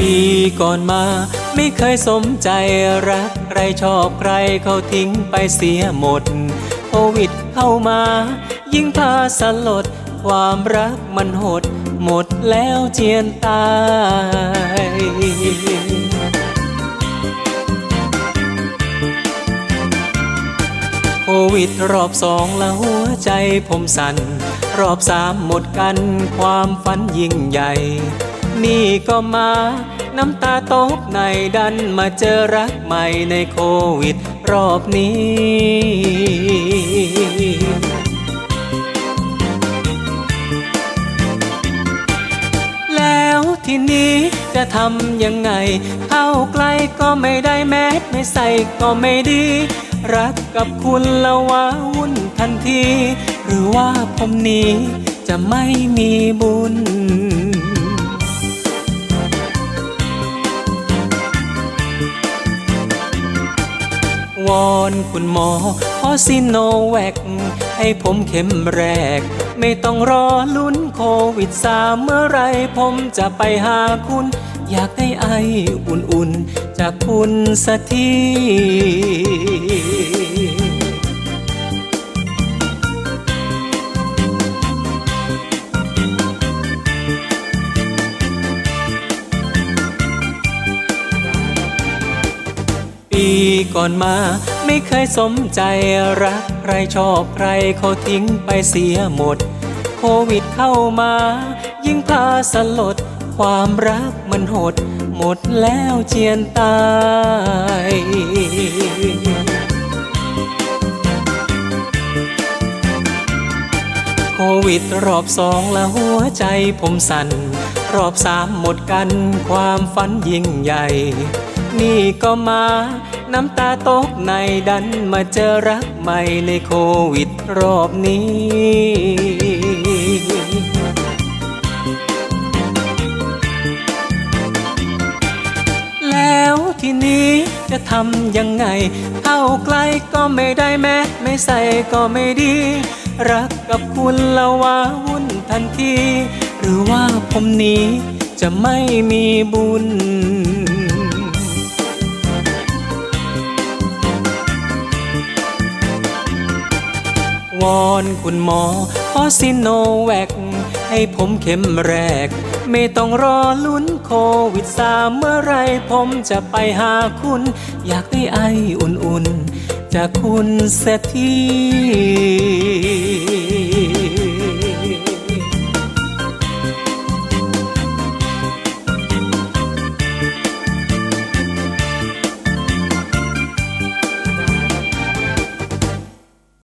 ปีก่อนมา ไม่เคยสมใจรัก ใครชอบใครเขาทิ้งไปเสียหมด โควิดเข้ามา ยิ่งพาสลด ความรักมันหด หมดแล้วเจียนตายโควิดรอบสองแล้วหัวใจผมสั่น รอบสามหมดกันความฝันยิ่งใหญ่ นี่ก็มา น้ำตาตกในดันมาเจอรักใหม่ในโควิดรอบนี้ แล้วทีนี้จะทำยังไง เข้าใกล้ก็ไม่ได้แม้ไม่ใส่ก็ไม่ดี รักกับคุณละว้าวุ่นทันที หรือว่าผมนี้จะไม่มีบุญ วอนคุณหมอขอซิโนแวคให้ผมเข็มแรก ไม่ต้องรอลุ้นโควิดสามเมื่อไรผมจะไปหาคุณ อยากได้ไออุ่นๆ จากคุณสักที ปีก่อนมา ไม่เคยสมใจรักใครชอบใครเขาทิ้งไปเสียหมด โควิดเข้ามา ยิ่งพาสลด ความรักมันหด หมดแล้วเจียนตายโควิดรอบสองแล้วหัวใจผมสั่น รอบสามหมดกัน ความฝันยิ่งใหญ่ นี่ก็มา น้ำตาตกในดันมาเจอรักใหม่ในโควิดรอบนี้แล้วทีนี้จะทำยังไง เข้าใกล้ก็ไม่ได้แม้ ไม่ใส่ก็ไม่ดี รักกับคุณละว้าวุ่นทันที หรือว่าผมนี้จะไม่มีบุญ วอนคุณหมอขอซิโนแวคให้ผมเข็มแรก ไม่ต้องรอลุ้นโควิดสามเมื่อไรผมจะไปหาคุณ อยากได้ไออุ่นๆ จากคุณเสียที